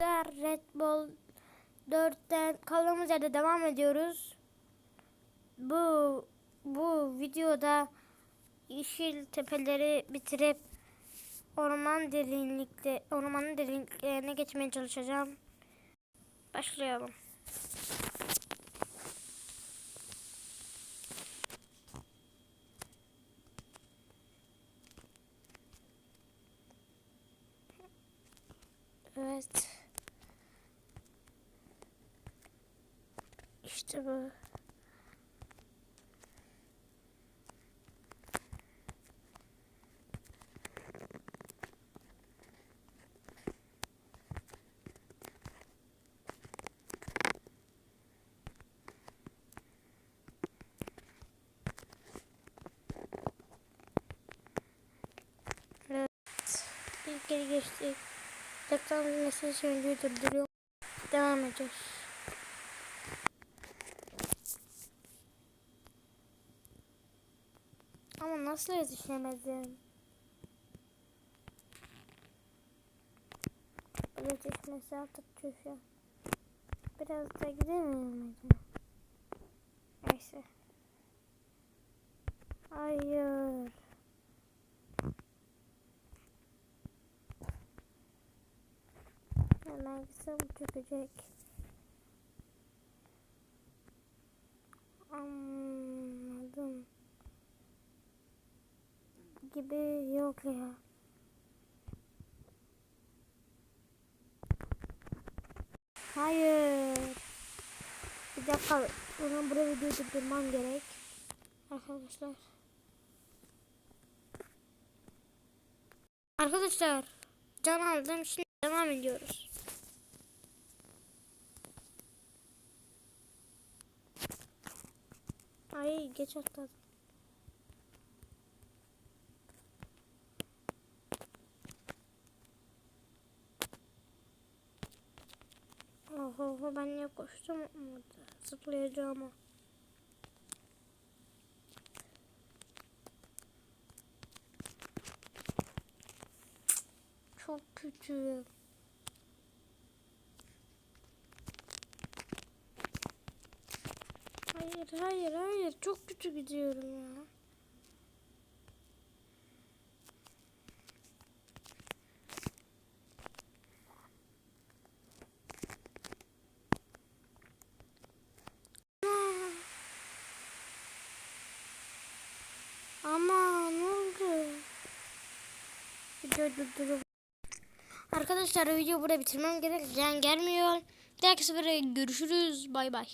Red Bull 4'ten kaldığımız yerde devam ediyoruz. Bu bu videoda yeşil tepeleri bitirip orman derinlikte ormanın derinliklerine geçmeye çalışacağım. Başlayalım. Evet. İşte bu. Geri geçtik. Reklam mesaj önce durduruyor. Devam ediyoruz. Nasıl yetişemedim? Yetişmesi artık köşe. Biraz da gidemiyor muydum? Neyse. Hayır. Hemen kısım çökecek. Gibi yok ya. Hayır. Bir dakika. Bunu buraya video durdurmam gerek. Arkadaşlar. Arkadaşlar. Can aldım. Şimdi devam ediyoruz. Ay geç atladım. Oho ben niye koştum zıplayacağım ama. Çok kötü. Hayır hayır hayır çok kötü gidiyorum ya. Ama ne oldu? Video durdurup. Arkadaşlar video burada bitirmem gerek. Can gelmiyor. Bir dahaki sefere görüşürüz. Bay bay.